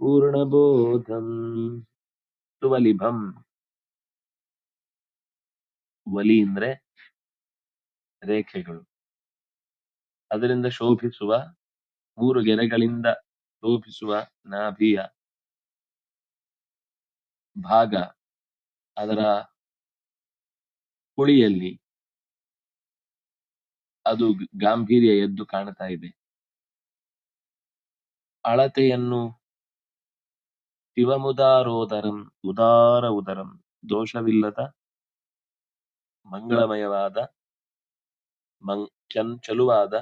ಪೂರ್ಣಬೋಧಂ ಸುವಲಿಭಂ ವಲಿ ಅಂದ್ರೆ ರೇಖೆಗಳು. ಅದರಿಂದ ಶೋಭಿಸುವ, ಮೂರು ಗೆರೆಗಳಿಂದ ಶೋಭಿಸುವ ನಾಭಿಯ ಭಾಗ ಅದರ ಕುಳಿಯಲ್ಲಿ ಅದು ಗಾಂಭೀರ್ಯ ಎದ್ದು ಕಾಣ್ತಾ ಇದೆ. ಅಳತೆಯನ್ನು ಶಿವಮುದಾರೋದರಂ ಉದಾರ ಉದರಂ ದೋಷವಿಲ್ಲದ ಮಂಗಳಮಯವಾದ ಮಂ- ಚಲುವಾದ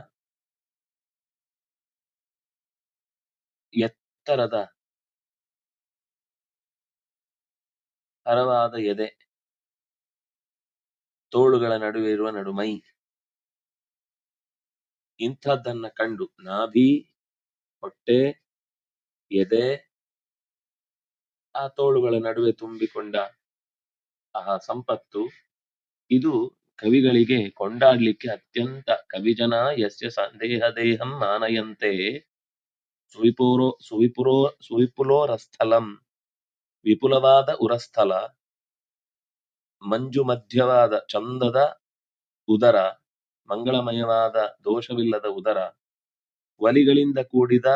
ಎತ್ತರದ ಹರವಾದ ಎದೆ ತೋಳುಗಳ ನಡುವೆ ಇರುವ ನಡುಮೈ ಇಂಥದ್ದನ್ನ ಕಂಡು ನಾಭಿ ಹೊಟ್ಟೆ ಎದೆ ಆ ತೋಳುಗಳ ನಡುವೆ ತುಂಬಿಕೊಂಡ ಆ ಸಂಪತ್ತು ಇದು ಕವಿಗಳಿಗೆ ಕೊಂಡಾಡ್ಲಿಕ್ಕೆ ಅತ್ಯಂತ ಕವಿಜನ ಯಸ್ಯ ಸಂದೇಹ ದೇಹಂ ಮಾನಯಂತೆ ಸುವಿಪುರೋ ಸುವಿಪುರೋ, ಸುವಿಪುಲೋರಸ್ಥಲಂ. ವಿಪುಲವಾದ ಉರಸ್ಥಲ ಮಂಜು ಮಧ್ಯವಾದ ಚಂದದ ಉದರ, ಮಂಗಳಮಯವಾದ ದೋಷವಿಲ್ಲದ ಉದರ ಒಲಿಗಳಿಂದ ಕೂಡಿದ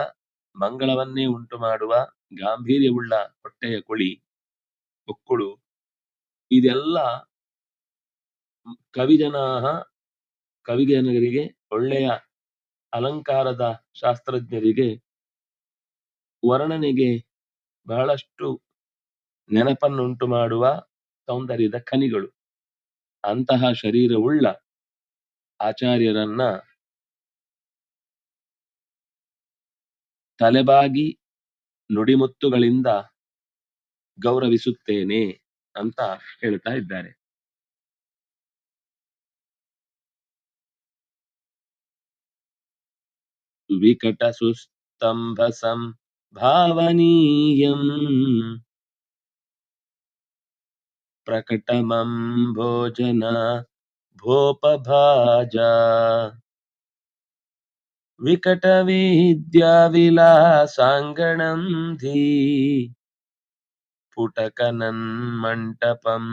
ಮಂಗಳವನ್ನೇ ಉಂಟು ಮಾಡುವ ಗಾಂಭೀರ್ಯವುಳ್ಳ ಹೊಟ್ಟೆಯ ಕುಳಿ ಹೊಕ್ಕುಳು ಇದೆಲ್ಲ ಕವಿಜನಾಹ ಕವಿಜನರಿಗೆ ಒಳ್ಳೆಯ ಅಲಂಕಾರದ ಶಾಸ್ತ್ರಜ್ಞರಿಗೆ ವರ್ಣನೆಗೆ ಬಹಳಷ್ಟು ನೆನಪನ್ನುಂಟು ಮಾಡುವ ಸೌಂದರ್ಯದ ಖನಿಗಳು. ಅಂತಹ ಶರೀರವುಳ್ಳ ಆಚಾರ್ಯರನ್ನ ತಲೆಬಾಗಿ ನುಡಿಮುತ್ತುಗಳಿಂದ ಗೌರವಿಸುತ್ತೇನೆ ಅಂತ ಹೇಳ್ತಾ ಇದ್ದಾರೆ. ವಿಕಟ ಸುಸ್ತಂಭ ಸಂಭಾವನೀಯಂ ಪ್ರಕಟಮಂ ಭೋಜನ ಭೋಪಭಾಜಾ ವಿಕಟ ವಿದ್ಯಾ ವಿಲಾಸಾಂಗಣಂ ಧೀ ಪುಟಕನನ್ ಮಂಟಪಂ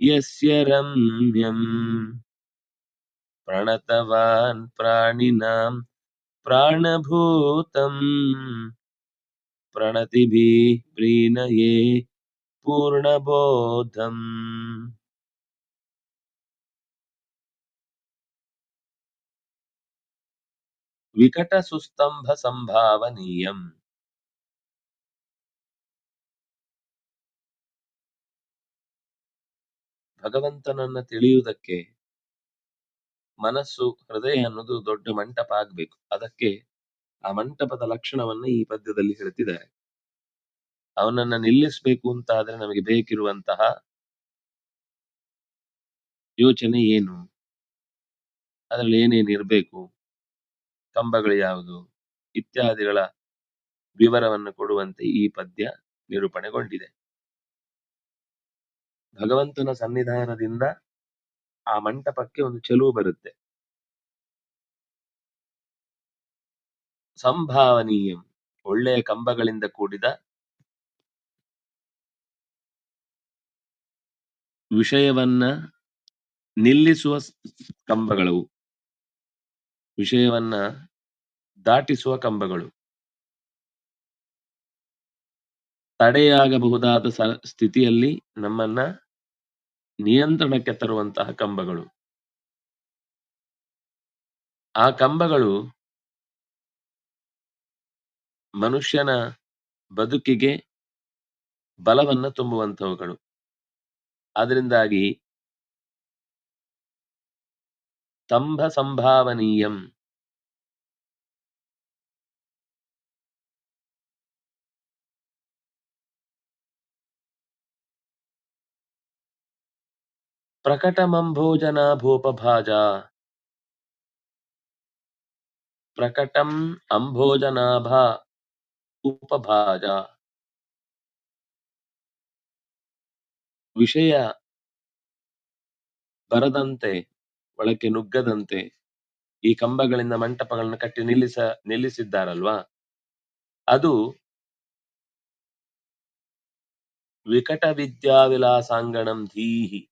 ಯಸ್ಯ ರಮ್ಯಂ ಪ್ರಣತವಾನ್ ಪ್ರಾಣಿನಾಂ ಪ್ರಾಣಭೂತಂ ವಿಕಟ ಸುಸ್ತಂಭ ಸಂಭಾವನೀಯಂ ಭಗವಂತನನ್ನ ತಿಳಿಯುವುದಕ್ಕೆ ಮನಸ್ಸು, ಹೃದಯ ಅನ್ನೋದು ದೊಡ್ಡ ಮಂಟಪ ಆಗ್ಬೇಕು. ಅದಕ್ಕೆ ಆ ಮಂಟಪದ ಲಕ್ಷಣವನ್ನ ಈ ಪದ್ಯದಲ್ಲಿ ಹೇಳ್ತಿದ್ದಾರೆ. ಅವನನ್ನ ನಿಲ್ಲಿಸ್ಬೇಕು ಅಂತ ಆದ್ರೆ ನಮಗೆ ಬೇಕಿರುವಂತಹ ಯೋಚನೆ ಏನು? ಅದರಲ್ಲಿ ಏನೇನು ಇರಬೇಕು? ಕಂಬಗಳು ಯಾವುದು? ಇತ್ಯಾದಿಗಳ ವಿವರವನ್ನು ಕೊಡುವಂತೆ ಈ ಪದ್ಯ ನಿರೂಪಣೆಗೊಂಡಿದೆ. ಭಗವಂತನ ಸನ್ನಿಧಾನದಿಂದ ಆ ಮಂಟಪಕ್ಕೆ ಒಂದು ಚೆಲುವು ಬರುತ್ತೆ. ಸಂಭಾವನೀಯಂ ಒಳ್ಳೆಯ ಕಂಬಗಳಿಂದ ಕೂಡಿದ ವಿಷಯವನ್ನ ನಿಲ್ಲಿಸುವ ಕಂಬಗಳವು ಕಂಬಗಳು. ವಿಷಯವನ್ನ ದಾಟಿಸುವ ಕಂಬಗಳು. ತಡೆಯಾಗಬಹುದಾದ ಸ್ಥಿತಿಯಲ್ಲಿ ನಮ್ಮನ್ನ ನಿಯಂತ್ರಣಕ್ಕೆ ತರುವಂತಹ ಕಂಬಗಳು. ಆ ಕಂಬಗಳು ಮನುಷ್ಯನ ಬದುಕಿಗೆ ಬಲವನ್ನ ತುಂಬುವಂತವುಗಳು ಆದ್ರಿಂದಾಗಿ ಸ್ತಂಭ ಸಂಭಾವನೀಯಂ ಪ್ರಕಟಮಂಭೋಜನಾಭೋಪಭಾಜ ಪ್ರಕಟಂ ಅಂಭೋಜನಾಭ ಉಪಭಾಜ ವಿಷಯ ಬರದಂತೆ ಒಳಕ್ಕೆ ನುಗ್ಗದಂತೆ ಈ ಕಂಬಗಳಿಂದ ಮಂಟಪಗಳನ್ನು ಕಟ್ಟಿ ನಿಲ್ಲಿಸ, ನಿಲ್ಲಿಸಿದ್ದಾರಲ್ವಾ? ಅದು ವಿಕಟ ವಿದ್ಯಾ ವಿಲಾಸಾಂಗಣಂ ಧೀಹಿ.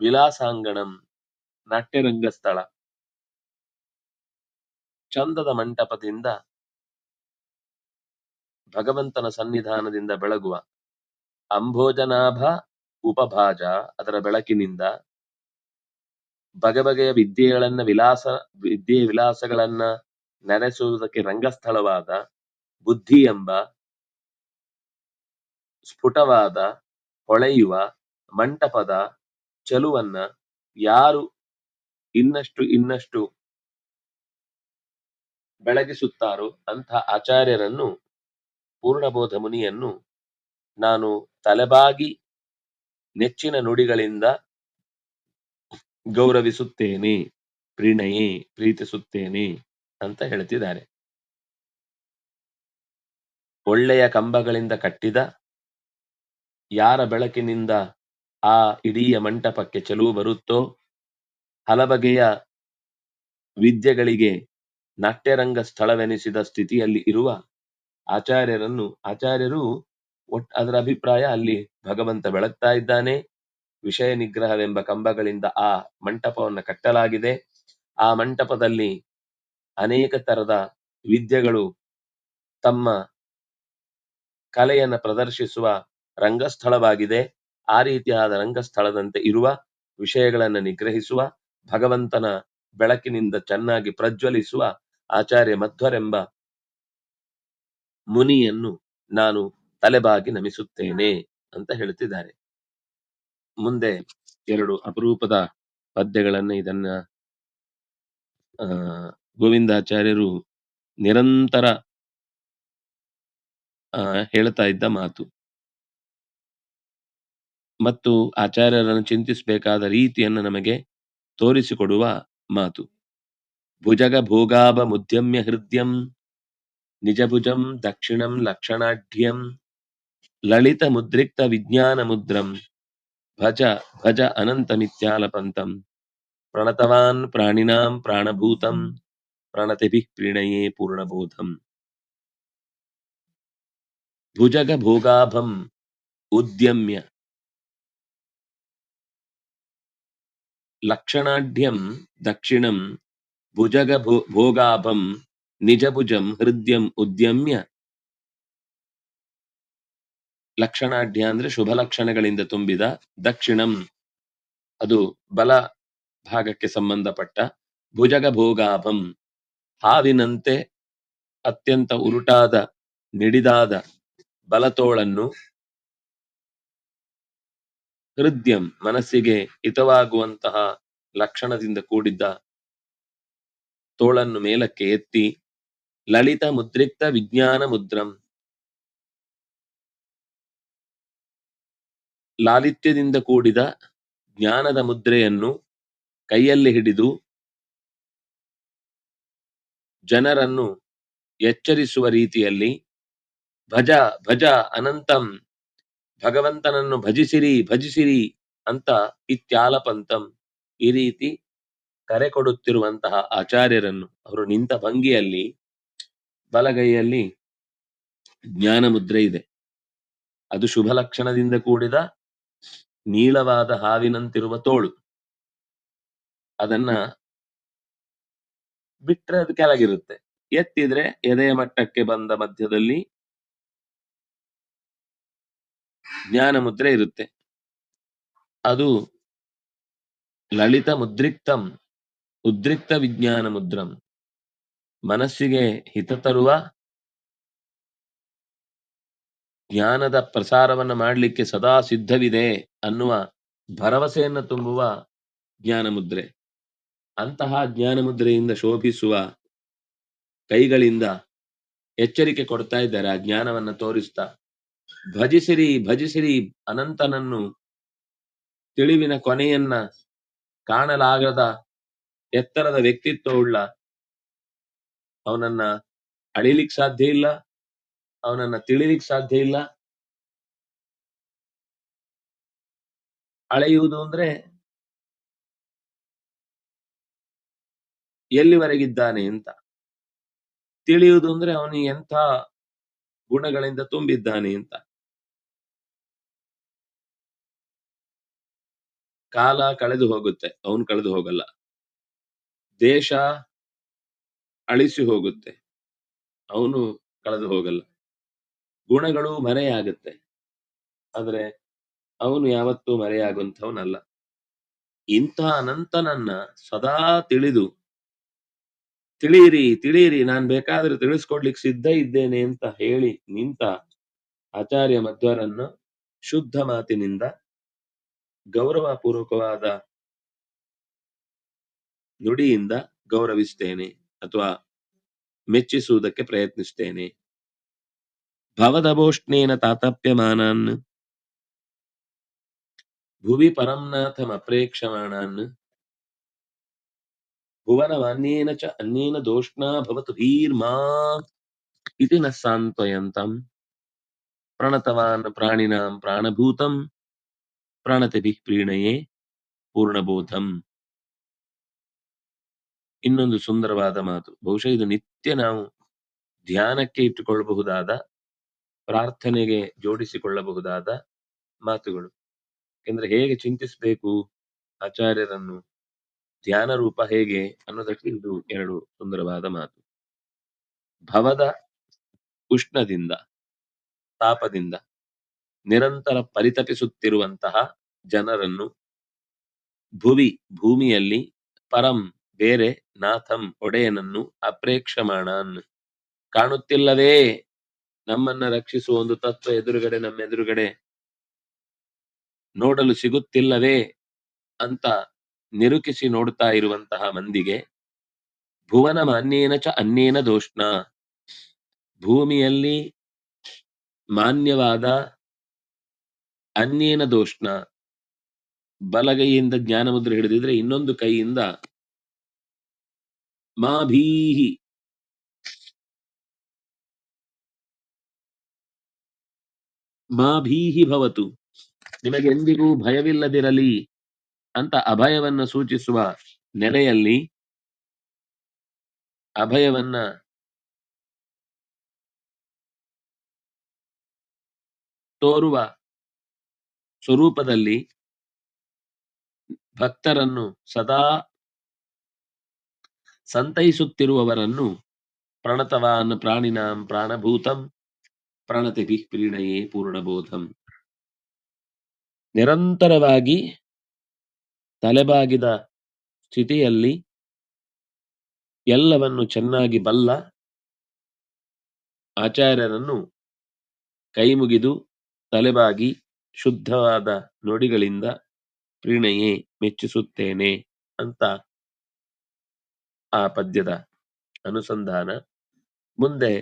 ವಿಲಾಸಾಂಗಣಂ ನಾಟ್ಯರಂಗಸ್ಥಳ. ಚಂದದ ಮಂಟಪದಿಂದ ಭಗವಂತನ ಸನ್ನಿಧಾನದಿಂದ ಬೆಳಗುವ ಅಂಭೋಜನಾಭ ಉಪಭಾಜ ಅದರ ಬೆಳಕಿನಿಂದ ಬಗೆ ಬಗೆಯ ವಿದ್ಯೆಗಳನ್ನ ವಿಲಾಸ, ವಿದ್ಯೆ ವಿಲಾಸಗಳನ್ನ ನೆನೆಸುವುದಕ್ಕೆ ರಂಗಸ್ಥಳವಾದ, ಬುದ್ಧಿ ಎಂಬ, ಸ್ಫುಟವಾದ, ಹೊಳೆಯುವ ಮಂಟಪದ ಚಲುವನ್ನ ಯಾರು ಇನ್ನಷ್ಟು ಇನ್ನಷ್ಟು ಬೆಳಗಿಸುತ್ತಾರೋ ಅಂಥ ಆಚಾರ್ಯರನ್ನು, ಪೂರ್ಣಬೋಧ ಮುನಿಯನ್ನು ನಾನು ತಲೆಬಾಗಿ ನೆಚ್ಚಿನ ನುಡಿಗಳಿಂದ ಗೌರವಿಸುತ್ತೇನೆ, ಪ್ರೀಣಯೇ, ಪ್ರೀತಿಸುತ್ತೇನೆ ಅಂತ ಹೇಳ್ತಿದ್ದಾರೆ. ಒಳ್ಳೆಯ ಕಂಬಗಳಿಂದ ಕಟ್ಟಿದ, ಯಾರ ಬೆಳಕಿನಿಂದ ಆ ಇಡೀ ಮಂಟಪಕ್ಕೆ ಚೆಲುವು ಬರುತ್ತೋ, ಹಲಬಗೆಯ ವಿದ್ಯೆಗಳಿಗೆ ನಾಟ್ಯರಂಗ ಸ್ಥಳವೆನಿಸಿದ ಸ್ಥಿತಿಯಲ್ಲಿ ಇರುವ ಆಚಾರ್ಯರನ್ನು, ಆಚಾರ್ಯರು ಒಟ್, ಅದರ ಅಭಿಪ್ರಾಯ ಅಲ್ಲಿ ಭಗವಂತ ಬೆಳಗ್ತಾ ಇದ್ದಾನೆ. ವಿಷಯ ನಿಗ್ರಹವೆಂಬ ಕಂಬಗಳಿಂದ ಆ ಮಂಟಪವನ್ನು ಕಟ್ಟಲಾಗಿದೆ. ಆ ಮಂಟಪದಲ್ಲಿ ಅನೇಕ ತರದ ವಿದ್ಯೆಗಳು ತಮ್ಮ ಕಲೆಯನ್ನು ಪ್ರದರ್ಶಿಸುವ ರಂಗಸ್ಥಳವಾಗಿದೆ. ಆ ರೀತಿಯಾದ ರಂಗಸ್ಥಳದಂತೆ ಇರುವ ವಿಷಯಗಳನ್ನು ನಿಗ್ರಹಿಸುವ, ಭಗವಂತನ ಬೆಳಕಿನಿಂದ ಚೆನ್ನಾಗಿ ಪ್ರಜ್ವಲಿಸುವ ಆಚಾರ್ಯ ಮಧ್ವರೆಂಬ ಮುನಿಯನ್ನು ನಾನು ತಲೆಬಾಗಿ ನಮಿಸುತ್ತೇನೆ ಅಂತ ಹೇಳ್ತಿದ್ದಾರೆ. ಮುಂದೆ ಎರಡು ಅಪರೂಪದ ಪದ್ಯಗಳನ್ನ ಇದನ್ನ, ಆ, ಗೋವಿಂದಾಚಾರ್ಯರು ನಿರಂತರ, ಆ, ಹೇಳ್ತಾ ಇದ್ದ ಮಾತು. ಮತ್ತು ಆಚಾರ್ಯರನ್ನು ಚಿಂತಿಸಬೇಕಾದ ರೀತಿಯನ್ನು ನಮಗೆ ತೋರಿಸಿಕೊಡುವ ಮಾತು. ಭುಜಗ ಭೋಗಾಭ ಮುದ್ಯಮ್ಯ ಹೃದಯಂ, ನಿಜಭುಜಂ ದಕ್ಷಿಣಂ ಲಕ್ಷಣಾಢ್ಯಂ, ಲಲಿತ ಮುದ್ರಿಕ್ತ ವಿಜ್ಞಾನ ಮುದ್ರಂ. ಭಜ ಭಜ ಅನಂತಮಿತ್ಯಾಲಪಂತಂ ಪ್ರಣತವಾನ್ ಪ್ರಾಣಿನಾಂ ಪ್ರಾಣಭೂತಂ ಪ್ರಣತಿಭಿಃ ಪ್ರೀಣಯೇ ಪೂರ್ಣಬೋಧಂ ಭುಜಗ ಭೋಗಾಭಂ ಉದ್ಯಮ್ಯ ಲಕ್ಷಣಾಢ್ಯಂ ದಕ್ಷಿಣಂ ಭುಜಗ ಭೋ- ಭೋಗಾಭಂ ನಿಜಭುಜಂ ಹೃದಯಂ ಉದ್ಯಮ್ಯ ಲಕ್ಷಣಾಢ್ಯ ಅಂದ್ರೆ ಶುಭ ಲಕ್ಷಣಗಳಿಂದ ತುಂಬಿದ ದಕ್ಷಿಣಂ. ಅದು ಬಲ ಭಾಗಕ್ಕೆ ಸಂಬಂಧಪಟ್ಟ ಭುಜಗ ಭೋಗಾಭಂ. ಹಾವಿನಂತೆ ಅತ್ಯಂತ ಉರುಟಾದ, ನಿಡಿದಾದ ಬಲತೋಳನ್ನು ಹೃದ್ಯಂ, ಮನಸ್ಸಿಗೆ ಹಿತವಾಗುವಂತಹ ಲಕ್ಷಣದಿಂದ ಕೂಡಿದ್ದ ತೋಳನ್ನು ಮೇಲಕ್ಕೆ ಎತ್ತಿ, ಲಲಿತ ಮುದ್ರಿಕ್ತ ವಿಜ್ಞಾನ ಮುದ್ರಂ. ಲಾಲಿತ್ಯದಿಂದ ಕೂಡಿದ ಜ್ಞಾನದ ಮುದ್ರೆಯನ್ನು ಕೈಯಲ್ಲಿ ಹಿಡಿದು ಜನರನ್ನು ಎಚ್ಚರಿಸುವ ರೀತಿಯಲ್ಲಿ ಭಜ ಭಜ ಅನಂತಂ, ಭಗವಂತನನ್ನು ಭಜಿಸಿರಿ ಭಜಿಸಿರಿ ಅಂತ ಇತ್ಯಾಲಪಂತಂ ಈ ರೀತಿ ಕರೆ ಕೊಡುತ್ತಿರುವಂತಹ ಆಚಾರ್ಯರನ್ನು ಅವರು ನಿಂತ ಭಂಗಿಯಲ್ಲಿ ಬಲಗೈಯಲ್ಲಿ ಜ್ಞಾನ ಮುದ್ರೆ ಇದೆ. ಅದು ಶುಭ ಲಕ್ಷಣದಿಂದ ಕೂಡಿದ ನೀಳವಾದ ಹಾವಿನಂತಿರುವ ತೋಳು. ಅದನ್ನ ಬಿಟ್ರೆ ಅದು ಕೆಳಗಿರುತ್ತೆ. ಎತ್ತಿದ್ರೆ ಎದೆಯ ಮಟ್ಟಕ್ಕೆ ಬಂದ ಮಧ್ಯದಲ್ಲಿ ಜ್ಞಾನ ಮುದ್ರೆ ಇರುತ್ತೆ. ಅದು ಲಲಿತ ಮುದ್ರಿಕ್ತಂ, ಉದ್ರಿಕ್ತ ವಿಜ್ಞಾನ ಮುದ್ರಂ. ಮನಸ್ಸಿಗೆ ಹಿತ ತರುವ ಜ್ಞಾನದ ಪ್ರಸಾರವನ್ನು ಮಾಡಲಿಕ್ಕೆ ಸದಾ ಸಿದ್ಧವಿದೆ ಅನ್ನುವ ಭರವಸೆಯನ್ನು ತುಂಬುವ ಜ್ಞಾನ ಮುದ್ರೆ ಅಂತಹ ಜ್ಞಾನ ಮುದ್ರೆಯಿಂದ ಶೋಭಿಸುವ ಕೈಗಳಿಂದ ಎಚ್ಚರಿಕೆ ಕೊಡ್ತಾ ಇದ್ದಾರೆ, ಆ ಜ್ಞಾನವನ್ನ ತೋರಿಸ್ತಾ. ಭಜಿಸಿರಿ ಭಜಿಸಿರಿ ಅನಂತನನ್ನು ತಿಳಿವಿನ ಕೊನೆಯನ್ನ ಕಾಣಲಾಗದ ಎತ್ತರದ ವ್ಯಕ್ತಿತ್ವವುಳ್ಳ ಅವನನ್ನ ಅಳಿಲಿಕ್ಕೆ ಸಾಧ್ಯ ಇಲ್ಲ. ಅವನನ್ನ ತಿಳಿಲಿಕ್ಕೆ ಸಾಧ್ಯ ಇಲ್ಲ. ಅಳೆಯುವುದು ಅಂದ್ರೆ ಎಲ್ಲಿವರೆಗಿದ್ದಾನೆ ಅಂತ. ತಿಳಿಯುವುದು ಅಂದ್ರೆ ಅವನು ಎಂಥ ಗುಣಗಳಿಂದ ತುಂಬಿದ್ದಾನೆ ಅಂತ. ಕಾಲ ಕಳೆದು ಹೋಗುತ್ತೆ, ಅವನು ಕಳೆದು ಹೋಗಲ್ಲ. ದೇಶ ಅಳಿಸಿ ಹೋಗುತ್ತೆ, ಅವನು ಕಳೆದು ಹೋಗಲ್ಲ. ಗುಣಗಳು ಮರೆಯಾಗುತ್ತೆ. ಆದ್ರೆ ಅವನು ಯಾವತ್ತೂ ಮರೆಯಾಗುವಂಥವನಲ್ಲ. ಇಂತಹ ಅನಂತನನ್ನ ಸದಾ ತಿಳಿದು, ತಿಳಿಯಿರಿ ತಿಳಿಯಿರಿ, ನಾನ್ ಬೇಕಾದ್ರೆ ತಿಳಿಸ್ಕೊಡ್ಲಿಕ್ಕೆ ಸಿದ್ಧ ಇದ್ದೇನೆ ಅಂತ ಹೇಳಿ ನಿಂತ ಆಚಾರ್ಯ ಮಧ್ವರನ್ನು ಶುದ್ಧ ಮಾತಿನಿಂದ ಗೌರವಪೂರ್ವಕವಾದ ನುಡಿಯಿಂದ ಗೌರವಿಸ್ತೇನೆ ಅಥವಾ ಮೆಚ್ಚಿಸುವುದಕ್ಕೆ ಪ್ರಯತ್ನಿಸ್ತೇನೆ. ಭವದಭೋಷ್ಣೇನ ತಾತಪ್ಯಮಾನಾನ್ ಭುವಿ ಪರಂನಾಥಮಪ್ರೇಕ್ಷಮಾಣಾನ್ ಭುವನವಾನ್ಯೇನ ಚ ಅನ್ಯೇನ ದೋಷ್ಣಾ ಭವತು ಧೀರ್ಮಾ ಇತಿ ನ ಸಾಂತ್ವಯಂತಂ ಪ್ರಣತವಾನ್ ಪ್ರಾಣಿನಾಂ ಪ್ರಾಣಭೂತಂ ಪ್ರಣತಿಭಿಃ ಪ್ರೀಣಯೇ ಪೂರ್ಣಬೋಧಂ ಇನ್ನೊಂದು ಸುಂದರವಾದ ಮಾತು, ಬಹುಶಃ ಇದು ನಿತ್ಯ ನಾವು ಧ್ಯಾನಕ್ಕೆ ಇಟ್ಟುಕೊಳ್ಳಬಹುದಾದ ಪ್ರಾರ್ಥನೆಗೆ ಜೋಡಿಸಿಕೊಳ್ಳಬಹುದಾದ ಮಾತುಗಳು. ಯಾಕೆಂದ್ರೆ ಹೇಗೆ ಚಿಂತಿಸಬೇಕು? ಆಚಾರ್ಯರನ್ನು ಧ್ಯಾನ ರೂಪ ಹೇಗೆ ಅನ್ನೋದಕ್ಕೆ ಇದು ಎರಡು ಸುಂದರವಾದ ಮಾತು. ಭವದ ಉಷ್ಣದಿಂದ, ತಾಪದಿಂದ ನಿರಂತರ ಪರಿತಪಿಸುತ್ತಿರುವಂತಹ ಜನರನ್ನು ಭುವಿ, ಭೂಮಿಯಲ್ಲಿ ಪರಂ ಬೇರೆ ನಾಥಂ ಒಡೆಯನನ್ನು ಅಪ್ರೇಕ್ಷಮಾಣಾನ್ ಕಾಣುತ್ತಿಲ್ಲವೇ? ನಮ್ಮನ್ನ ರಕ್ಷಿಸುವ ಒಂದು ತತ್ವ ಎದುರುಗಡೆ, ನಮ್ಮ ಎದುರುಗಡೆ ನೋಡಲು ಸಿಗುತ್ತಿಲ್ಲವೇ ಅಂತ ನಿರುಕಿಸಿ ನೋಡ್ತಾ ಇರುವಂತಹ ಮಂದಿಗೆ ಭುವನ ಮಾನ್ಯೇನ ಚ ಅನ್ಯೇನ ದೋಷ್ಣ. ಭೂಮಿಯಲ್ಲಿ ಮಾನ್ಯವಾದ ಅನ್ಯೇನ ದೋಷ್ಣ. ಬಲಗೈಯಿಂದ ಜ್ಞಾನಮುದ್ರೆ ಹಿಡಿದಿದ್ರೆ ಇನ್ನೊಂದು ಕೈಯಿಂದ ಮಾಭೀಹಿ ಮಾಭೀಹಿ ಭವತು. ನಿಮಗೆ ಎಂದಿಗೂ ಭಯವಿಲ್ಲದಿರಲಿ ಅಂತ ಅಭಯವನ್ನ ಸೂಚಿಸುವ ನೆಲೆಯಲ್ಲಿ ಅಭಯವನ್ನ ತೋರುವ ಸ್ವರೂಪದಲ್ಲಿ ಭಕ್ತರನ್ನು ಸದಾ ಸಂತೈಸುತ್ತಿರುವವರನ್ನು ಪ್ರಣತವಾನ್ ಪ್ರಾಣಿನಾಂ ಪ್ರಾಣಭೂತಂ ಪ್ರಣತಿಭಿ ಪ್ರೀಣಯೇ ಪೂರ್ಣಬೋಧಂ. ನಿರಂತರವಾಗಿ ತಲೆಬಾಗಿದ ಸ್ಥಿತಿಯಲ್ಲಿ ಎಲ್ಲವನ್ನು ಚೆನ್ನಾಗಿ ಬಲ್ಲ ಆಚಾರ್ಯರನ್ನು ಕೈಮುಗಿದು ತಲೆಬಾಗಿ ಶುದ್ಧವಾದ ನುಡಿಗಳಿಂದ ಪ್ರೀಣಯೇ ಮೆಚ್ಚಿಸುತ್ತೇನೆ ಅಂತ ಆ ಪದ್ಯದ ಅನುಸಂಧಾನ ಮುಂದೆ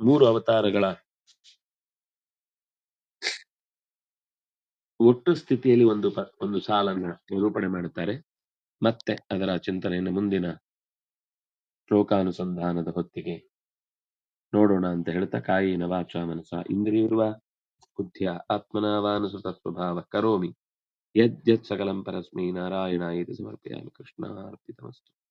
ಮೂರು ಅವತಾರಗಳ ಒಟ್ಟು ಸ್ಥಿತಿಯಲ್ಲಿ ಒಂದು ಒಂದು ಸಾಲನ್ನ ನಿರೂಪಣೆ ಮಾಡುತ್ತಾರೆ. ಮತ್ತೆ ಅದರ ಚಿಂತನೆಯನ್ನು ಮುಂದಿನ ಶ್ಲೋಕಾನುಸಂಧಾನದ ಹೊತ್ತಿಗೆ ನೋಡೋಣ ಅಂತ ಹೇಳ್ತಾ ಕಾಯಿ ವಾಚ ಮನಸ ಇಂದ್ರಿಯುರ್ವ ಬುದ್ಧಿಯ ಆತ್ಮನಾವಾನುಸೃತ ಸ್ವಭಾವ ಕರೋಮಿ. ಯದ್ಯತ್ ಸಕಲಂ ಪರಸ್ಮೈ ಕೃಷ್ಣ ಸಮರ್ಪಯಾಮಿ ಕೃಷ್ಣಾರ್ಪಿತಮಸ್ತು.